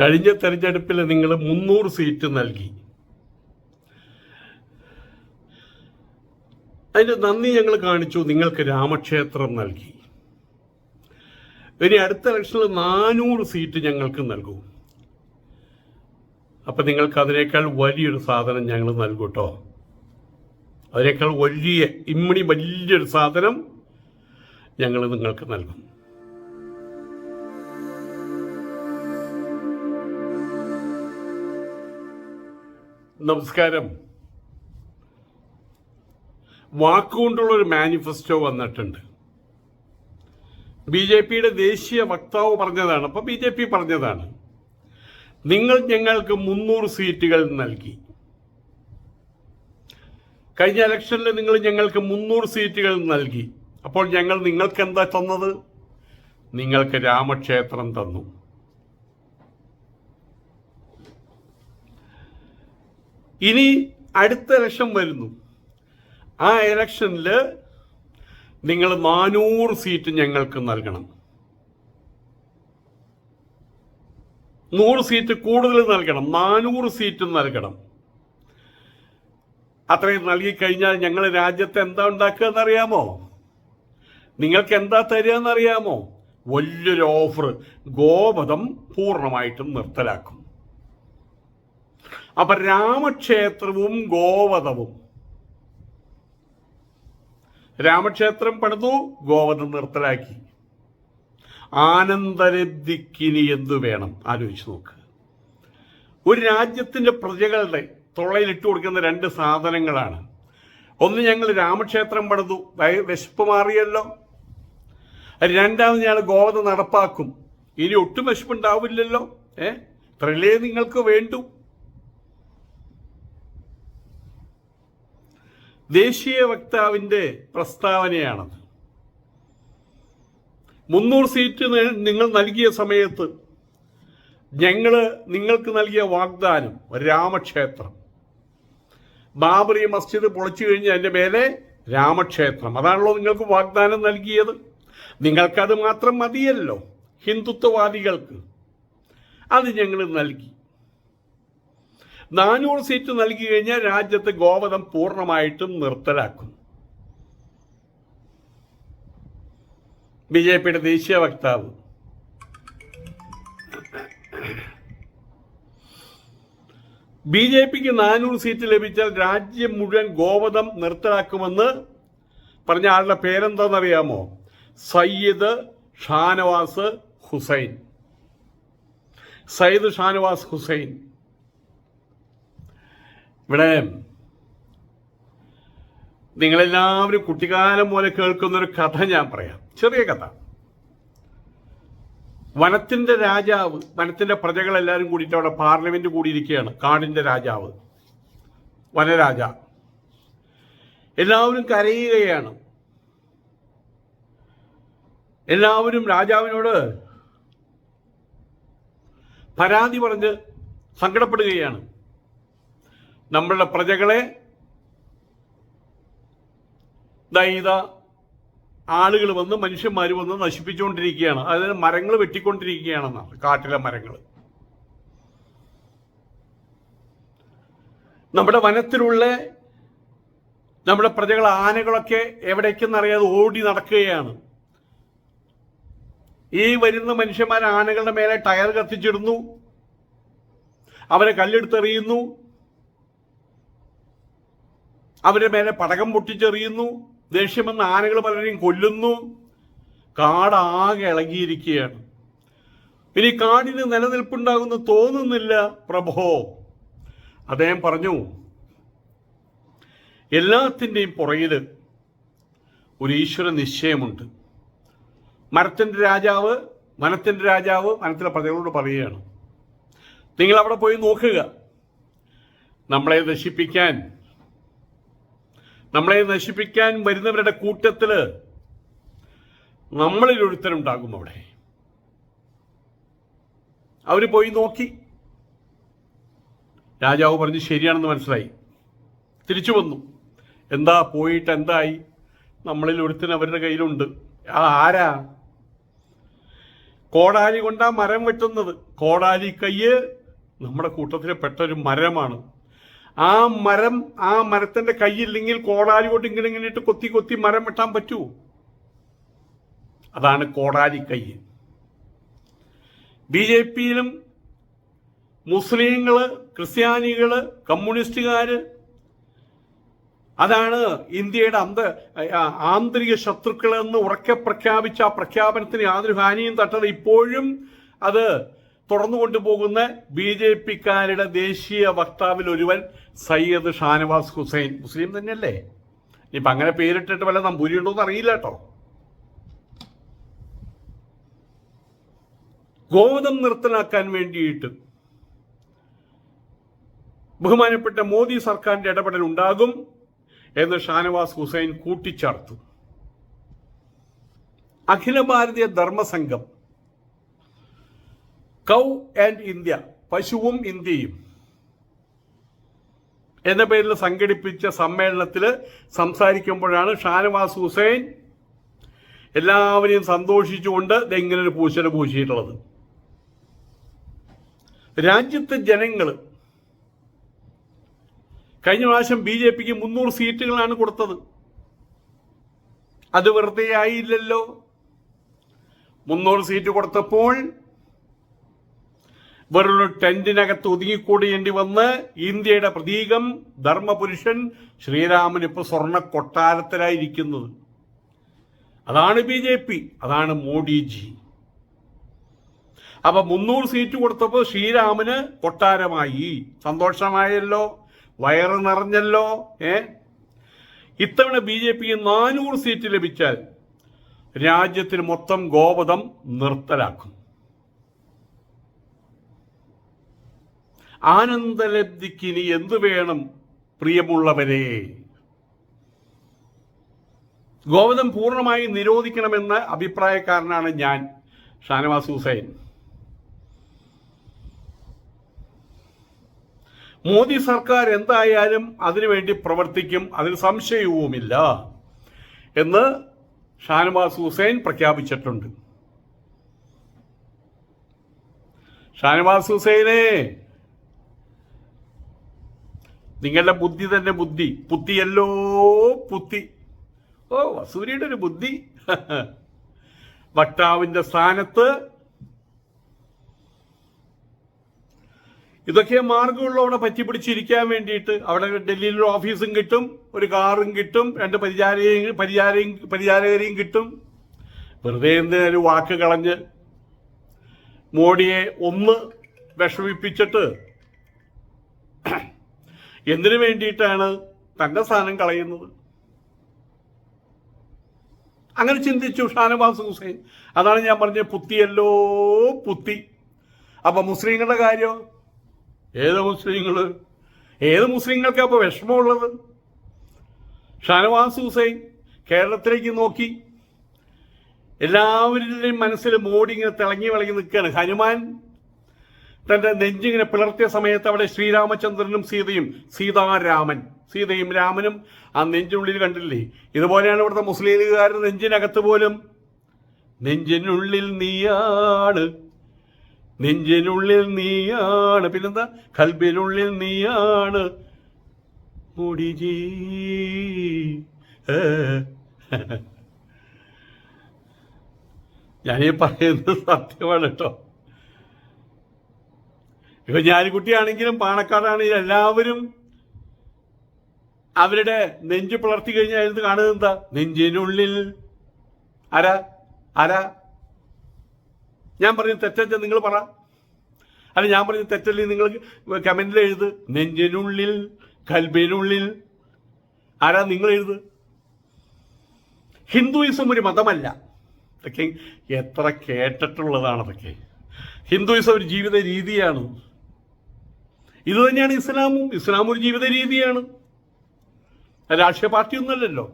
കഴിഞ്ഞ തെരഞ്ഞെടുപ്പിൽ നിങ്ങൾ മുന്നൂറ് സീറ്റ് നൽകി. അതിന്റെ നന്ദി ഞങ്ങൾ കാണിച്ചു നിങ്ങൾക്ക് രാമക്ഷേത്രം നൽകി. ഇനി അടുത്ത ഇലക്ഷനിൽ നാനൂറ് സീറ്റ് ഞങ്ങൾക്ക് നൽകും. അപ്പൊ നിങ്ങൾക്ക് അതിനേക്കാൾ വലിയൊരു സാധനം ഞങ്ങൾ നൽകൂട്ടോ കേട്ടോ അതിനേക്കാൾ വലിയ ഇമ്മണി വലിയൊരു സാധനം ഞങ്ങൾ നിങ്ങൾക്ക് നൽകും. നമസ്കാരം. വാക്കുകൊണ്ടുള്ള ഒരു മാനിഫെസ്റ്റോ വന്നിട്ടുണ്ട്. ബി ജെ പിയുടെ ദേശീയ വക്താവ് പറഞ്ഞതാണ് അപ്പൊ ബി ജെ പി പറഞ്ഞതാണ്. നിങ്ങൾ ഞങ്ങൾക്ക് മുന്നൂറ് സീറ്റുകൾ നൽകി. കഴിഞ്ഞ ഇലക്ഷനിൽ നിങ്ങൾ ഞങ്ങൾക്ക് മുന്നൂറ് സീറ്റുകൾ നൽകി. അപ്പോൾ ഞങ്ങൾ നിങ്ങൾക്ക് എന്താ തന്നത്? നിങ്ങൾക്ക് രാമക്ഷേത്രം തന്നു. ഇനി അടുത്ത ഇലക്ഷൻ വരുന്നു. ആ ഇലക്ഷനിൽ നിങ്ങൾ നാനൂറ് സീറ്റ് ഞങ്ങൾക്ക് നൽകണം. നൂറ് സീറ്റ് കൂടുതൽ നൽകണം. നാനൂറ് സീറ്റ് നൽകണം. അത്രയും നൽകിക്കഴിഞ്ഞാൽ ഞങ്ങൾ രാജ്യത്ത് എന്താ ഉണ്ടാക്കുക എന്നറിയാമോ? നിങ്ങൾക്ക് എന്താ തരിക എന്നറിയാമോ? വലിയൊരു ഓഫർ ഗോപദം പൂർണമായിട്ടും നിർത്തലാക്കും. അപ്പൊ രാമക്ഷേത്രവും ഗോവധവും. രാമക്ഷേത്രം പണിതു ഗോവധം നിർത്തലാക്കി. ആനന്ദലബ്ധിക്കിനി എന്തു വേണം? ആലോചിച്ച് നോക്ക്. ഒരു രാജ്യത്തിന്റെ പ്രജകളുടെ ഇട്ടു കൊടുക്കുന്ന രണ്ട് സാധനങ്ങളാണ്. ഒന്ന് ഞങ്ങൾ രാമക്ഷേത്രം പണിതു വിശപ്പ് മാറിയല്ലോ. രണ്ടാമത് ഞങ്ങൾ ഗോവധ നടപ്പാക്കും. ഇനി ഒട്ടും വിശപ്പുണ്ടാവില്ലല്ലോ. ഏ? ഇത്രയല്ലേ നിങ്ങൾക്ക് വേണ്ടു? ദേശീയ വക്താവിന്റെ പ്രസ്താവനയാണത്. മുന്നൂറ് സീറ്റ് നിങ്ങൾ നൽകിയ സമയത്ത് ഞങ്ങൾ നിങ്ങൾക്ക് നൽകിയ വാഗ്ദാനം രാമക്ഷേത്രം. ബാബറി മസ്ജിദ് പൊളിച്ചു കഴിഞ്ഞ് അതിന്റെ മേലെ രാമക്ഷേത്രം. അതാണല്ലോ നിങ്ങൾക്ക് വാഗ്ദാനം നൽകിയത്. നിങ്ങൾക്കത് മാത്രം മതിയല്ലോ ഹിന്ദുത്വവാദികൾക്ക്. അത് ഞങ്ങൾ നൽകി. നാനൂറ് സീറ്റ് നൽകി കഴിഞ്ഞാൽ രാജ്യത്ത് ഗോവധം പൂർണമായിട്ടും നിർത്തലാക്കും. ബി ജെ പിയുടെ ദേശീയ വക്താവ്. ബി ജെ പിക്ക് നാനൂറ് സീറ്റ് ലഭിച്ചാൽ രാജ്യം മുഴുവൻ ഗോവധം നിർത്തലാക്കുമെന്ന് പറഞ്ഞ ആളുടെ പേരെന്താണെന്നറിയാമോ? സയ്യിദ് ഷാനവാസ് ഹുസൈൻ. സയ്യിദ് ഷാനവാസ് ഹുസൈൻ. ഇവിടെ നിങ്ങളെല്ലാവരും കുട്ടിക്കാലം പോലെ കേൾക്കുന്ന ഒരു കഥ ഞാൻ പറയാം. ചെറിയ കഥ. വനത്തിന്റെ രാജാവ് വനത്തിന്റെ പ്രജകളെല്ലാവരും കൂടിയിട്ട് അവിടെ പാർലമെന്റ് കൂടിയിരിക്കുകയാണ്. കാടിന്റെ രാജാവ് വനരാജ. എല്ലാവരും കരയുകയാണ്. എല്ലാവരും രാജാവിനോട് പരാതി പറഞ്ഞ് സങ്കടപ്പെടുകയാണ്. നമ്മളുടെ പ്രജകളെ ദൈത ആളുകൾ വന്ന് മനുഷ്യന്മാർ വന്ന് നശിപ്പിച്ചുകൊണ്ടിരിക്കുകയാണ്. അതായത് മരങ്ങൾ വെട്ടിക്കൊണ്ടിരിക്കുകയാണെന്നാണ് കാട്ടിലെ മരങ്ങൾ നമ്മുടെ വനത്തിലുള്ള നമ്മുടെ പ്രജകൾ ആനകളൊക്കെ എവിടേക്കെന്നറിയാതെ ഓടി നടക്കുകയാണ്. ഈ വരുന്ന മനുഷ്യന്മാർ ആനകളുടെ മേലെ ടയർ കത്തിച്ചിടുന്നു. അവരെ കല്ലെടുത്തെറിയുന്നു. അവരുടെ മേലെ പടകം പൊട്ടിച്ചെറിയുന്നു. ദേഷ്യമെന്ന ആനകൾ പലരെയും കൊല്ലുന്നു. കാടാകെ ഇളകിയിരിക്കുകയാണ്. ഇനി കാടിന് നിലനിൽപ്പുണ്ടാകുന്നു തോന്നുന്നില്ല പ്രഭോ. അദ്ദേഹം പറഞ്ഞു എല്ലാത്തിന്റെയും പുറകിൽ ഒരു ഈശ്വര നിശ്ചയമുണ്ട്. മരത്തിന്റെ രാജാവ് വനത്തിന്റെ രാജാവ് വനത്തിലെ പ്രജകളോട് പറയുകയാണ്. നിങ്ങൾ അവിടെ പോയി നോക്കുക. നമ്മളെ നശിപ്പിക്കാൻ നമ്മളെ നശിപ്പിക്കാൻ വരുന്നവരുടെ കൂട്ടത്തിൽ നമ്മളിൽ ഒരുത്തരുണ്ടാകും അവിടെ. അവർ പോയി നോക്കി. രാജാവ് പറഞ്ഞ് ശരിയാണെന്ന് മനസ്സിലായി. തിരിച്ചു വന്നു. എന്താ പോയിട്ട് എന്തായി? നമ്മളിൽ ഒരുത്തൻ അവരുടെ കയ്യിലുണ്ട്. ആ ആരാ? കോടാലി കൊണ്ടാ മരം വെട്ടുന്നത്. കോടാലി കയ്യ് നമ്മുടെ കൂട്ടത്തിലെ പെട്ടൊരു മരമാണ്. ആ മരം ആ മരത്തിന്റെ കൈയില്ലെങ്കിൽ കോടാലി കൊണ്ട് ഇങ്ങനെ ഇങ്ങനെ ഇട്ട് കൊത്തി കൊത്തി മരം വെട്ടാൻ പറ്റൂ. അതാണ് കോടാലി കൈ. ബി ജെ പിയിലും മുസ്ലിങ്ങൾ ക്രിസ്ത്യാനികൾ കമ്മ്യൂണിസ്റ്റുകാര് അതാണ് ഇന്ത്യയുടെ അന്ത ആന്തരിക ശത്രുക്കളെന്ന് ഉറക്കെ പ്രഖ്യാപിച്ച ആ പ്രഖ്യാപനത്തിന് യാതൊരു ഹാനിയും തട്ടത് ഇപ്പോഴും അത് തുടർന്നു കൊണ്ടുപോകുന്ന ബി ജെ പിക്കാരുടെ ദേശീയ വക്താവിൽ ഒരുവൻ സയ്യദ് ഷാനവാസ് ഹുസൈൻ. മുസ്ലിം തന്നെയല്ലേ? ഇപ്പം അങ്ങനെ പേരിട്ടിട്ട് വല്ല നമ്പൂരി ഉണ്ടോ എന്ന് അറിയില്ല കേട്ടോ. ഗോവധം നിർത്തലാക്കാൻ വേണ്ടിയിട്ട് ബഹുമാനപ്പെട്ട മോദി സർക്കാരിന്റെ ഇടപെടൽ ഉണ്ടാകും എന്ന് ഷാനവാസ് ഹുസൈൻ കൂട്ടിച്ചേർത്തു. അഖില ഭാരതീയ ധർമ്മസംഘം കൗ ആൻഡ് ഇന്ത്യ പശുവും ഇന്ത്യയും എന്ന പേരിൽ സംഘടിപ്പിച്ച സമ്മേളനത്തിൽ സംസാരിക്കുമ്പോഴാണ് ഷാനവാസ് ഹുസൈൻ എല്ലാവരെയും സന്തോഷിച്ചുകൊണ്ട് ഇതെങ്ങനെ ഒരു പൂശല പൂശിയിട്ടുള്ളത്. രാജ്യത്തെ ജനങ്ങൾ കഴിഞ്ഞ പ്രാവശ്യം ബി ജെ പിക്ക് മുന്നൂറ് സീറ്റുകളാണ് കൊടുത്തത്. അത് വെറുതെ ആയില്ലല്ലോ. മുന്നൂറ് സീറ്റ് കൊടുത്തപ്പോൾ വെറൊരു ടെന്റിനകത്ത് ഒതുങ്ങിക്കൂടേണ്ടി വന്ന് ഇന്ത്യയുടെ പ്രതീകം ധർമ്മപുരുഷൻ ശ്രീരാമൻ ഇപ്പൊ സ്വർണ കൊട്ടാരത്തിലായിരിക്കുന്നത് അതാണ് ബി ജെ പി അതാണ് മോഡിജി. അപ്പൊ മുന്നൂറ് സീറ്റ് കൊടുത്തപ്പോൾ ശ്രീരാമന് കൊട്ടാരമായി. സന്തോഷമായല്ലോ? വയറ് നിറഞ്ഞല്ലോ? ഏ? ഇത്തവണ ബി ജെ പിക്ക് നാനൂറ് സീറ്റ് ലഭിച്ചാൽ രാജ്യത്തിന് മൊത്തം ഗോപതം നിർത്തലാക്കും. ആനന്ദലബ്ധിക്ക് ഇനി എന്തു വേണം പ്രിയമുള്ളവരെ ഗോവധം പൂർണമായി നിരോധിക്കണമെന്ന അഭിപ്രായക്കാരനാണ് ഞാൻ ഷാനവാസ് ഹുസൈൻ. മോദി സർക്കാർ എന്തായാലും അതിനുവേണ്ടി പ്രവർത്തിക്കും അതിൽ സംശയവുമില്ല എന്ന് ഷാനവാസ് ഹുസൈൻ പ്രഖ്യാപിച്ചിട്ടുണ്ട്. ഷാനവാസ് ഹുസൈനെ നിങ്ങളുടെ ബുദ്ധി തന്നെ ബുദ്ധി. പുത്തിയല്ലോ പുത്തി. ഓ വസൂരിയുടെ ഒരു ബുദ്ധി. വക്താവിന്റെ സ്ഥാനത്ത് ഇതൊക്കെ മാർഗമുള്ളൂ പറ്റി പിടിച്ചിരിക്കാൻ വേണ്ടിയിട്ട് അവിടെ ഡൽഹിയിൽ ഒരു ഓഫീസും കിട്ടും ഒരു കാറും കിട്ടും രണ്ട് പരിചാരകയും പരിചാരയും പരിചാരകരെയും കിട്ടും. വെറുതെ എന്തിനൊരു വാക്ക് കളഞ്ഞ് മോഡിയെ ഒന്ന് വിഷമിപ്പിച്ചിട്ട് എന്തിനു വേണ്ടിയിട്ടാണ് തന്റെ സ്ഥാനം കളയുന്നത്? അങ്ങനെ ചിന്തിച്ചു ഷാനവാസ് ഹുസൈൻ. അതാണ് ഞാൻ പറഞ്ഞ പുത്തിയല്ലോ പുത്തി. അപ്പൊ മുസ്ലിങ്ങളുടെ കാര്യം? ഏത് മുസ്ലിങ്ങൾ ഏത് മുസ്ലിങ്ങൾക്ക് അപ്പോൾ വിഷമമുള്ളത്? ഷാനവാസ് ഹുസൈൻ കേരളത്തിലേക്ക് നോക്കി. എല്ലാവരുടെയും മനസ്സിൽ മോഡി ഇങ്ങനെ തിളങ്ങി വിളങ്ങി നിൽക്കുകയാണ്. ഹനുമാൻ തന്റെ നെഞ്ചിങ്ങനെ പിളർത്തിയ സമയത്ത് അവിടെ ശ്രീരാമചന്ദ്രനും സീതയും സീതാരാമൻ. സീതയും രാമനും ആ നെഞ്ചിനുള്ളിൽ കണ്ടില്ലേ? ഇതുപോലെയാണ് ഇവിടുത്തെ മുസ്ലിം ലീഗുകാരുടെ നെഞ്ചിനകത്ത് പോലും. നെഞ്ചിനുള്ളിൽ നീയാണ്. നെഞ്ചിനുള്ളിൽ നീയാണ്. പിന്നെന്താ? കൽബിനുള്ളിൽ നീയാണ്. ഞാനീ പറയുന്നത് സത്യമാണ് കേട്ടോ. ഇപ്പൊ ഞാലിക്കുട്ടിയാണെങ്കിലും പാണക്കാടാണെങ്കിലും എല്ലാവരും അവരുടെ നെഞ്ച് പിളർത്തി കഴിഞ്ഞാൽ കാണുന്നത് എന്താ? നെഞ്ചിനുള്ളിൽ. അര അര ഞാൻ പറഞ്ഞ തെറ്റല്ലേ നിങ്ങൾ പറ. അല്ല ഞാൻ പറഞ്ഞ തെറ്റല്ലേ നിങ്ങൾ കമന്റിൽ എഴുത്. നെഞ്ചിനുള്ളിൽ കൽബിനുള്ളിൽ. ആരാ നിങ്ങൾ എഴുത്? ഹിന്ദുയിസം ഒരു മതമല്ല. ഇതൊക്കെ എത്ര കേട്ടിട്ടുള്ളതാണതൊക്കെ. ഹിന്ദുയിസം ഒരു ജീവിത രീതിയാണ്. ഇത് തന്നെയാണ് ഇസ്ലാമും. ഇസ്ലാം ഒരു ജീവിത രീതിയാണ്. രാഷ്ട്രീയ പാർട്ടിയൊന്നുമല്ലല്ലോ.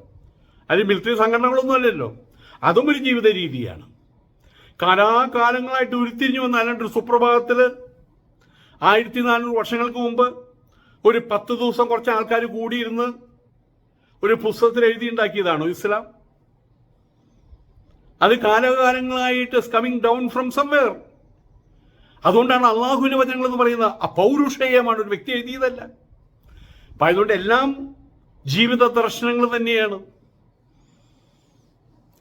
അല്ലെങ്കിൽ മിലിറ്ററി സംഘടനകളൊന്നും അല്ലല്ലോ അതും ഒരു ജീവിത രീതിയാണ്. കാലാകാലങ്ങളായിട്ട് ഉരുത്തിരിഞ്ഞു വന്ന അല്ലാണ്ട് ഒരു സുപ്രഭാതത്തിൽ ആയിരത്തി നാനൂറ് വർഷങ്ങൾക്ക് മുമ്പ് ഒരു പത്ത് ദിവസം കുറച്ച് ആൾക്കാർ കൂടിയിരുന്ന് ഒരു പുസ്തകത്തിൽ എഴുതിയുണ്ടാക്കിയതാണോ ഇസ്ലാം? അത് കാലകാലങ്ങളായിട്ട് കമ്മിങ് ഡൗൺ ഫ്രം സംവെയർ അതുകൊണ്ടാണ് അള്ളാഹുവിന്റെ വചനങ്ങൾ എന്ന് പറയുന്നത്. അപൗരുഷേയമാണ് ഒരു വ്യക്തി എഴുതിയതല്ല. അപ്പം അതുകൊണ്ട് എല്ലാം ജീവിത ദർശനങ്ങൾ തന്നെയാണ്.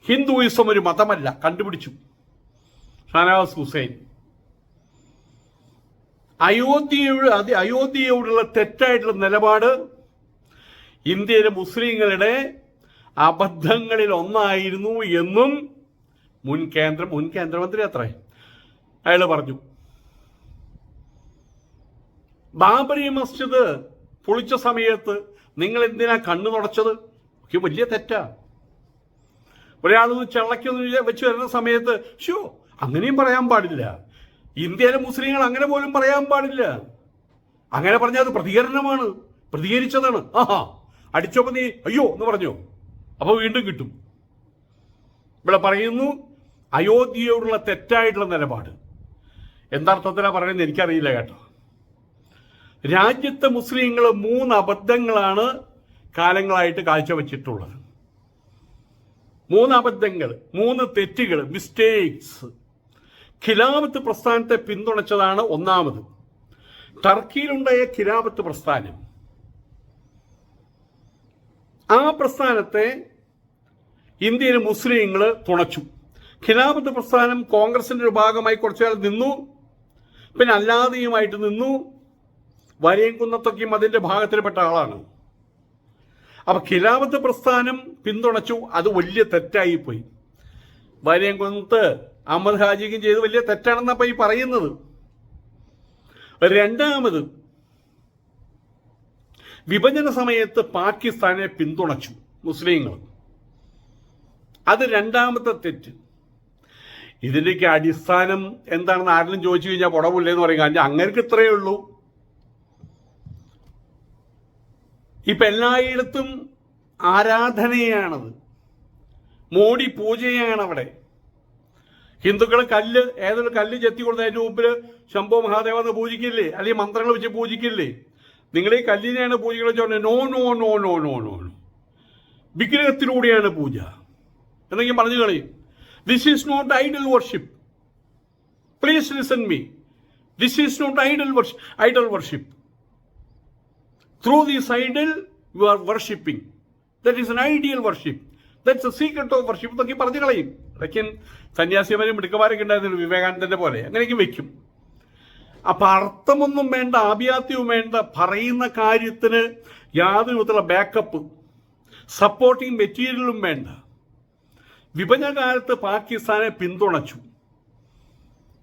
ഹിന്ദുയിസം ഒരു മതമല്ല. കണ്ടുപിടിച്ചു. ഷാനവാസ് ഹുസൈൻ. അയോധ്യയുടെ അത് അയോധ്യയോടുള്ള തെറ്റായിട്ടുള്ള നിലപാട് ഇന്ത്യയിലെ മുസ്ലിങ്ങളുടെ അബദ്ധങ്ങളിൽ ഒന്നായിരുന്നു എന്നും മുൻ കേന്ദ്ര മുൻ കേന്ദ്രമന്ത്രി അത്രേ. അയാൾ പറഞ്ഞു ബാബരി മസ്ജിദ് പൊളിച്ച സമയത്ത് നിങ്ങൾ എന്തിനാ കണ്ണു തുടച്ചത്? ഒക്കെ വലിയ തെറ്റാ. ഒരാളൊന്ന് ചള്ളക്കൊന്ന് വെച്ച് വരുന്ന സമയത്ത് ഷോ അങ്ങനെയും പറയാൻ പാടില്ല. ഇന്ത്യയിലെ മുസ്ലിങ്ങൾ അങ്ങനെ പോലും പറയാൻ പാടില്ല. അങ്ങനെ പറഞ്ഞാൽ അത് പ്രതികരണമാണ് പ്രതികരിച്ചതാണ്. ആഹാ അടിച്ചപ്പോ നീ അയ്യോ എന്ന് പറഞ്ഞു. അപ്പോൾ വീണ്ടും കിട്ടും. ഇവിടെ പറയുന്നു അയോധ്യയോടുള്ള തെറ്റായിട്ടുള്ള നിലപാട്. എന്താർത്ഥത്തിലാ പറയുന്നത് എനിക്കറിയില്ല കേട്ടോ. രാജ്യത്തെ മുസ്ലിങ്ങൾ മൂന്ന് അബദ്ധങ്ങളാണ് കാലങ്ങളായിട്ട് കാഴ്ചവെച്ചിട്ടുള്ളത്. മൂന്ന് അബദ്ധങ്ങൾ മൂന്ന് തെറ്റുകൾ മിസ്റ്റേക്സ് ഖിലാഫത്ത് പ്രസ്ഥാനത്തെ പിന്തുണച്ചതാണ് ഒന്നാമത്. ടർക്കിയിലുണ്ടായ ഖിലാഫത്ത് പ്രസ്ഥാനം. ആ പ്രസ്ഥാനത്തെ ഇന്ത്യയിലെ മുസ്ലിങ്ങൾ തുണച്ചു. ഖിലാഫത്ത് പ്രസ്ഥാനം കോൺഗ്രസിന്റെ ഒരു ഭാഗമായി കുറച്ചുകാലം നിന്നു. പിന്നെ അല്ലാതെയുമായിട്ട് നിന്നു. വരയും കുന്നത്തൊക്കെയും അതിന്റെ ഭാഗത്തിൽപ്പെട്ട ആളാണ്. അപ്പൊ ഖിലാഫത്ത് പ്രസ്ഥാനം പിന്തുണച്ചു അത് വലിയ തെറ്റായി പോയി വരയും കുന്നത്ത് അഹമ്മദ് ഹാജിക്കും ചെയ്ത് വലിയ തെറ്റാണെന്നപ്പോ ഈ പറയുന്നത്. രണ്ടാമത് വിഭജന സമയത്ത് പാകിസ്ഥാനെ പിന്തുണച്ചു മുസ്ലിങ്ങൾ. അത് രണ്ടാമത്തെ തെറ്റ്. ഇതിന്റെയൊക്കെ അടിസ്ഥാനം എന്താണെന്ന് ആരെങ്കിലും ചോദിച്ചു കഴിഞ്ഞാൽ പുടവില്ലേന്ന് പറയും. കാരണം അങ്ങനെയൊക്കെ ഇത്രയേ ഉള്ളൂ. ഇപ്പൊ എല്ലായിടത്തും ആരാധനയാണത്. മോടി പൂജയാണ് അവിടെ. ഹിന്ദുക്കൾ കല്ല് ഏതൊരു കല്ല് ചെത്തി കൊടുത്ത് അതിന്റെ മുമ്പിൽ ശംഭോ മഹാദേവ എന്ന് പൂജിക്കില്ലേ? അല്ലെങ്കിൽ മന്ത്രങ്ങൾ വെച്ച് പൂജിക്കില്ലേ? നിങ്ങൾ ഈ കല്ലിനെയാണ് പൂജിക്കുന്നത് ചോദിച്ചത് no no no no no no no. വിഗ്രഹത്തിലൂടെയാണ് പൂജ. എന്നെങ്കിൽ പറഞ്ഞു കളയും this is not idol worship please listen me this is not idol worship idol worship through this idol, you are worshipping That is an ideal worship. That's a secret of worship എന്നൊക്കെ പറഞ്ഞു കളയും. ഇടയ്ക്ക് സന്യാസിമാരും മിടുക്കന്മാരൊക്കെ ഉണ്ടായിരുന്നു വിവേകാനന്ദന്റെ പോലെ. അങ്ങനെയൊക്കെ വെക്കും. അപ്പൊ അർത്ഥമൊന്നും വേണ്ട ആഭ്യാത്യവും വേണ്ട പറയുന്ന കാര്യത്തിന് യാതൊരു വിധത്തിലുള്ള ബാക്കപ്പ് സപ്പോർട്ടിംഗ് മെറ്റീരിയലും വേണ്ട. വിഭജനകാലത്ത് പാകിസ്ഥാനെ പിന്തുണച്ചു.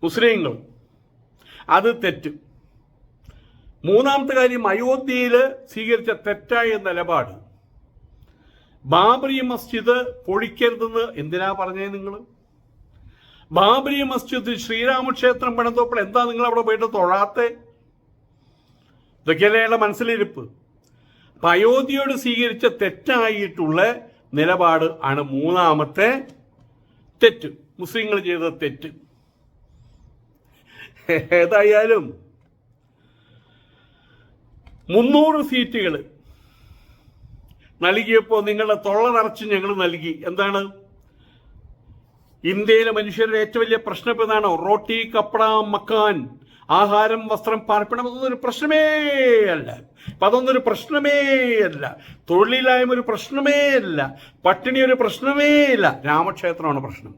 മുസ്ലിങ്ങൾ. അത് തെറ്റ്. മൂന്നാമത്തെ കാര്യം അയോധ്യയിൽ സ്വീകരിച്ച തെറ്റായ നിലപാട്. ബാബറി മസ്ജിദ് പൊളിക്കരുതെന്ന് എന്തിനാ പറഞ്ഞേ നിങ്ങൾ ബാബരി മസ്ജിദ് ശ്രീരാമക്ഷേത്രം പണിതപ്പോൾ എന്താ നിങ്ങൾ അവിടെ പോയിട്ട് തൊഴാത്തെ? ഇതൊക്കെയല്ലേ അയാളുടെ മനസ്സിലിരിപ്പ്. അപ്പൊ അയോധ്യയോട് സ്വീകരിച്ച തെറ്റായിട്ടുള്ള നിലപാട് ആണ് മൂന്നാമത്തെ തെറ്റ്. മുസ്ലിങ്ങൾ ചെയ്ത തെറ്റ്. ഏതായാലും മുന്നൂറ് സീറ്റുകൾ. നൽകിയപ്പോൾ നിങ്ങളുടെ തൊള്ള നിറച്ച് ഞങ്ങൾ നൽകി. എന്താണ്? ഇന്ത്യയിലെ മനുഷ്യരുടെ ഏറ്റവും വലിയ പ്രശ്നം എന്താണോ റോട്ടി കപ്പട മക്കാൻ. ആഹാരം വസ്ത്രം പാർപ്പിടം അതൊന്നും ഒരു പ്രശ്നമേ അല്ല. അപ്പം അതൊന്നൊരു പ്രശ്നമേ അല്ല. തൊഴിലില്ലായ്മ ഒരു പ്രശ്നമേ അല്ല. പട്ടിണി ഒരു പ്രശ്നമേ ഇല്ല രാമക്ഷേത്രമാണ് പ്രശ്നം.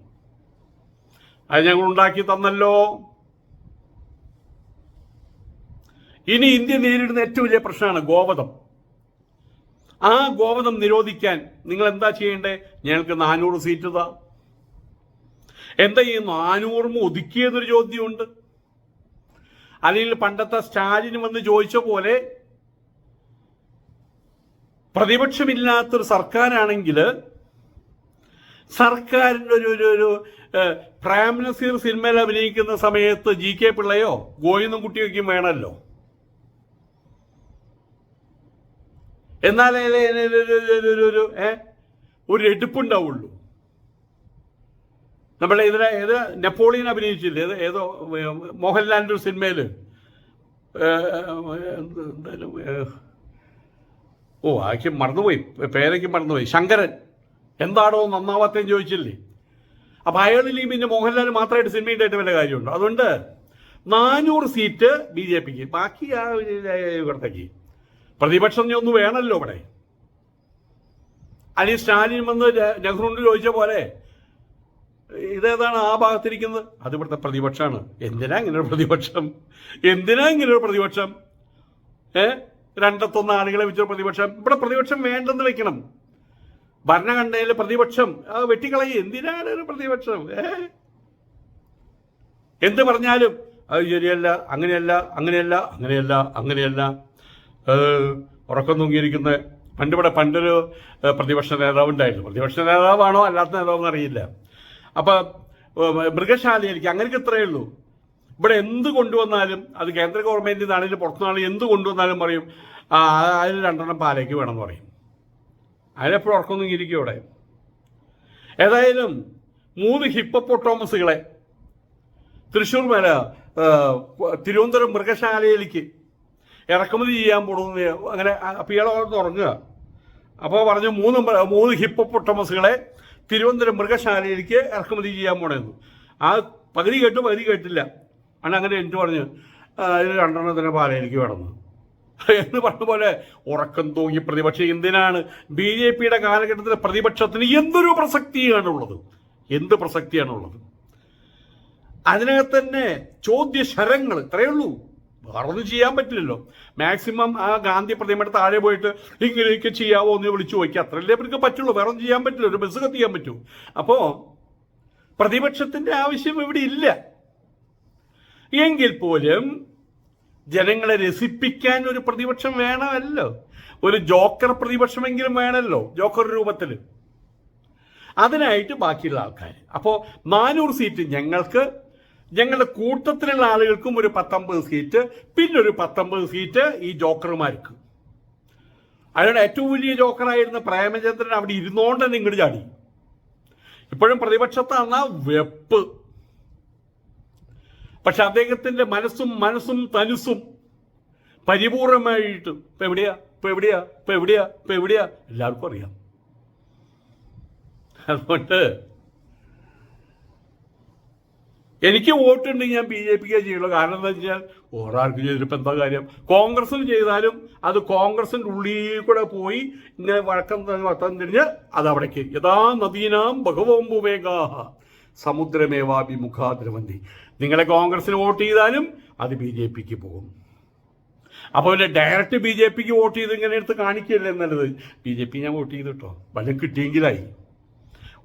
അത് ഞങ്ങൾ ഉണ്ടാക്കി തന്നല്ലോ. ഇനി ഇന്ത്യ നേരിടുന്ന ഏറ്റവും വലിയ പ്രശ്നമാണ് ഗോവധം. ആ ഗോവധം നിരോധിക്കാൻ നിങ്ങൾ എന്താ ചെയ്യേണ്ടേ? ഞങ്ങൾക്ക് നാനൂറ് സീറ്റ് താ എന്താ ഈ നാനൂറും ഒതുക്കിയതൊരു ചോദ്യമുണ്ട്. അല്ലെങ്കിൽ പണ്ടത്തെ സ്റ്റാലിൻ വന്ന് ചോദിച്ച പോലെ പ്രതിപക്ഷമില്ലാത്തൊരു സർക്കാരാണെങ്കിൽ സർക്കാരിന്റെ ഒരു ഒരു ഒരു പ്രേം സിനിമയിൽ അഭിനയിക്കുന്ന സമയത്ത് ജി കെ പിള്ളയോ ഗോവിന്ദൻകുട്ടിയൊക്കെയും വേണമല്ലോ. എന്നാലേ ഒരു- എടുപ്പുണ്ടാവുള്ളൂ. നമ്മളെ ഇതിനെ ഏത് നെപ്പോളിയൻ അഭിനയിച്ചില്ലേ? ഏത് മോഹൻലാലിന്റെ ഒരു സിനിമയിൽ ഓ ആക്കി മറന്നുപോയി. പേരയ്ക്ക് മറന്നുപോയി. ശങ്കരൻ. എന്താണോ നന്നാവാത്തേന്ന് ചോദിച്ചില്ലേ? അപ്പൊ അയാളിൽ പിന്നെ മോഹൻലാൽ മാത്രമായിട്ട് സിനിമ ഉണ്ടായിട്ട് വല്ല കാര്യമുണ്ടോ? അതുകൊണ്ട് നാനൂറ് സീറ്റ് ബി ജെ പിക്ക്. ബാക്കി ആ ഇവിടത്തേക്ക്. പ്രതിപക്ഷം നീ ഒന്ന് വേണമല്ലോ ഇവിടെ. അല്ലെങ്കിൽ സ്റ്റാലിൻ വന്ന് നെഹ്റുണ്ട് ചോദിച്ച പോലെ ഇതേതാണ് ആ ഭാഗത്തിരിക്കുന്നത്? അത് ഇവിടുത്തെ പ്രതിപക്ഷമാണ്. എന്തിനാ ഇങ്ങനെ പ്രതിപക്ഷം? എന്തിനാ ഇങ്ങനെ ഒരു പ്രതിപക്ഷം? ഏ? രണ്ടത്തൊന്ന് ആളുകളെ വെച്ച പ്രതിപക്ഷം. ഇവിടെ പ്രതിപക്ഷം വേണ്ടെന്ന് വെക്കണം. ഭരണഘടനയിലെ പ്രതിപക്ഷം ആ വെട്ടിക്കളയി. എന്തിനാണ് ഒരു പ്രതിപക്ഷം? ഏ? എന്ത് പറഞ്ഞാലും അത് ശരിയല്ല അങ്ങനെയല്ല അങ്ങനെയല്ല അങ്ങനെയല്ല അങ്ങനെയല്ല. ഉറക്കം തൂങ്ങിയിരിക്കുന്ന പണ്ട് ഇവിടെ പണ്ടൊരു പ്രതിപക്ഷ നേതാവ് ഉണ്ടായിരുന്നു പ്രതിപക്ഷ നേതാവാണോ അല്ലാത്ത നേതാവെന്ന് അറിയില്ല അപ്പൊ മൃഗശാലയായിരിക്കും അങ്ങനെയൊക്കെ ഇത്രയേ ഉള്ളൂ. ഇവിടെ എന്ത് കൊണ്ടുവന്നാലും അത് കേന്ദ്ര ഗവൺമെന്റിൽ നാളിൽ പുറത്തുനാളിൽ എന്ത് കൊണ്ടുവന്നാലും പറയും അതിന് രണ്ടെണ്ണം പാലേക്ക് വേണമെന്ന് പറയും. അതിനെപ്പോഴും ഉറക്കം തൂങ്ങിയിരിക്കും ഇവിടെ ഏതായാലും മൂന്ന് ഹിപ്പപ്പൊട്ടോമസുകളെ തൃശ്ശൂർ മേല തിരുവനന്തപുരം മൃഗശാലയിലേക്ക് ഇറക്കുമതി ചെയ്യാൻ പോകുന്നത് അങ്ങനെ അപ്പോൾ തുടങ്ങുക അപ്പോൾ പറഞ്ഞു മൂന്ന് മൂന്ന് ഹിപ്പൊട്ടമസുകളെ തിരുവനന്തപുരം മൃഗശാലയിലേക്ക് ഇറക്കുമതി ചെയ്യാൻ പോണേന്നു. ആ പകുതി കേട്ടു പകുതി കേട്ടില്ല. ആണ് അങ്ങനെ എനിക്ക് പറഞ്ഞു? അതിന് രണ്ടെണ്ണം രണ്ടെണ്ണത്തിന് പാലയിലേക്ക് വേണമെന്ന് എന്ന് പറഞ്ഞ പോലെ ഉറക്കം തൂങ്ങി പ്രതിപക്ഷം എന്തിനാണ്? ബി ജെ പിയുടെ കാലഘട്ടത്തിലെ പ്രതിപക്ഷത്തിന് എന്തൊരു പ്രസക്തിയാണുള്ളത് എന്ത് പ്രസക്തിയാണുള്ളത് അതിനകത്ത് തന്നെ ചോദ്യശരങ്ങൾ ഇത്രയേ ഉള്ളൂ. വേറൊന്നും ചെയ്യാൻ പറ്റില്ലല്ലോ. മാക്സിമം ആ ഗാന്ധി പ്രതിമയുടെ താഴെ പോയിട്ട് ഇങ്ങനെയൊക്കെ ചെയ്യാവോ എന്ന് വിളിച്ചു ചോദിക്കുക. അത്രയല്ലേ അവർക്ക് പറ്റുള്ളൂ. വേറെ ഒന്നും ചെയ്യാൻ പറ്റില്ല. ഒരു ബസ് കത്തിക്കാൻ പറ്റൂ. അപ്പോ പ്രതിപക്ഷത്തിന്റെ ആവശ്യം ഇവിടെ ഇല്ല. എങ്കിൽ പോലും ജനങ്ങളെ രസിപ്പിക്കാൻ ഒരു പ്രതിപക്ഷം വേണമല്ലോ. ഒരു ജോക്കർ പ്രതിപക്ഷമെങ്കിലും വേണമല്ലോ. ജോക്കർ രൂപത്തിൽ അതിനായിട്ട് ബാക്കിയുള്ള ആൾക്കാർ അപ്പോൾ നാനൂറ് സീറ്റ് ഞങ്ങൾക്ക് ഞങ്ങളുടെ കൂട്ടത്തിലുള്ള ആളുകൾക്കും ഒരു പത്തൊമ്പത് സീറ്റ് പിന്നെ ഒരു പത്തൊമ്പത് സീറ്റ് ഈ ജോക്കർമാർക്ക്. അതിനോട് ഏറ്റവും വലിയ ജോക്കറായിരുന്ന പ്രേമചന്ദ്രൻ അവിടെ ഇരുന്നോണ്ട് തന്നെ ഇങ്ങോട്ട് ചാടി. ഇപ്പോഴും പ്രതിപക്ഷത്താണ് വെപ്പ്. പക്ഷെ അദ്ദേഹത്തിന്റെ മനസ്സും മനസ്സും തനുസും പരിപൂർണമായിട്ട് ഇപ്പൊ എവിടെയാ? ഇപ്പൊ എവിടെയാ? ഇപ്പൊ എവിടെയാ? ഇപ്പൊ എവിടെയാ? എല്ലാവർക്കും അറിയാം. അതുകൊണ്ട് എനിക്ക് വോട്ടുണ്ടെങ്കിൽ ഞാൻ ബി ജെ പിക്ക് ചെയ്യുള്ളൂ. കാരണം എന്താ വെച്ചാൽ ഒരാൾക്ക് ചെയ്തിട്ട് എന്താ കാര്യം? കോൺഗ്രസിന് ചെയ്താലും അത് കോൺഗ്രസിന്റെ ഉള്ളിൽ കൂടെ പോയി ഇങ്ങനെ വഴക്കം വട്ടം തിരിഞ്ഞ് അത് അവിടേക്ക് യഥാ നദീനാം ഭഗവോംബുവേഗാഹ സമുദ്രമേവാഭിമുഖാദ്രവന്തി നിങ്ങളെ കോൺഗ്രസിന് വോട്ട് ചെയ്താലും അത് ബി ജെ പിക്ക് പോകും. അപ്പോൾ പിന്നെ ഡയറക്റ്റ് ബി ജെ പിക്ക് വോട്ട് ചെയ്ത് ഇങ്ങനെ എടുത്ത് കാണിക്കുകയല്ലേ നല്ലത്? ബി ജെ പി ഞാൻ വോട്ട് ചെയ്തു കേട്ടോ. വല്ലതും കിട്ടിയെങ്കിലായി.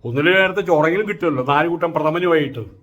ഒന്നിലും നേരത്തെ ചോറെങ്കിലും കിട്ടുമല്ലോ. നാല് കൂട്ടം പ്രഥമനുമായിട്ട്.